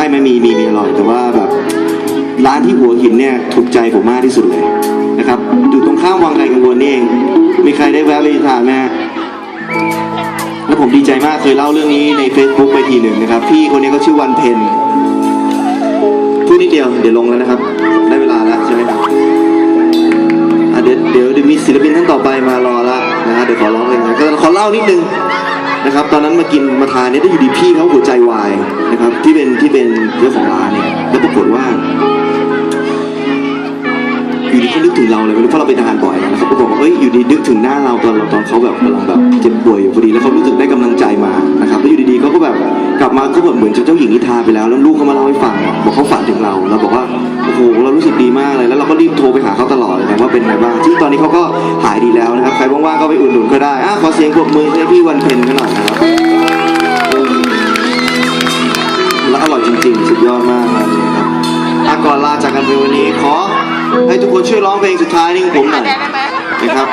ไม่ไม่มีมีมีอร่อย แต่ว่าแบบร้านที่หัวหินเนี่ยถูกใจผมมากที่สุดเลยนะครับอยู่ตรงข้ามวังไกลกังวลนี่เอง มีใครได้แวะไปทานไหมฮะแล้วผมดีใจมากเคยเล่าเรื่องนี้ใน Facebook ไปทีหนึ่งนะครับ พี่คนนี้ก็ชื่อวันเพ็ญพูดนิดเดียวเดี๋ยวลงแล้วนะครับ ได้เวลาแล้วใช่ไหมครับเดี๋ยวเดี๋ยวมีศิลปินท่านต่อไปมารอละนะฮะเดี๋ยวขอร้องเลยนะก็ขอเล่านิดนึงนะครับ ตอนนั้นมากินมาทานเนี่ยได้อยู่ดีพี่เขาหัวใจวาย ที่เป็นที่เป็นเจ้าของร้านเนี่ยแล้วปรากฏว่าอยู่ดีเขานึกถึงเราเลยไม่รู้เพราะเราไปทานบ่อยนะครับก็บอกว่าเอ้ยอยู่ดีนึกถึงหน้าเราตอนเราตอนเขาแบบกำลังแบบเจ็บป่วยอยู่พอดีแล้วเขารู้สึกได้กำลังใจมานะครับแล้วอยู่ดีๆเขาก็แบบกลับมาก็แบบเหมือนเจ้าหญิงนิทราไปแล้วแล้วลูกเขามาเล่าให้ฟังบอกเขาฝันถึงเราเราบอกว่าโอ้โหเรารู้สึกดีมากเลยแล้วเราก็รีบโทรไปหาเขาตลอดเลยนะว่าเป็นไงบ้างที่งตอนนี้เขาก็หายดีแล้วนะครับใครว่างๆก็ไปอุดหนุนก็ได้อะขอเสียงปรบมือให้พี่วันเพ็ญกัน อดมากร้านนี้ครับอะก่อนลาจากกันไปวันนี้ขอให้ทุกคนช่วยร้องเพลงสุดท้ายนี้ของผมหน่อยนะครับ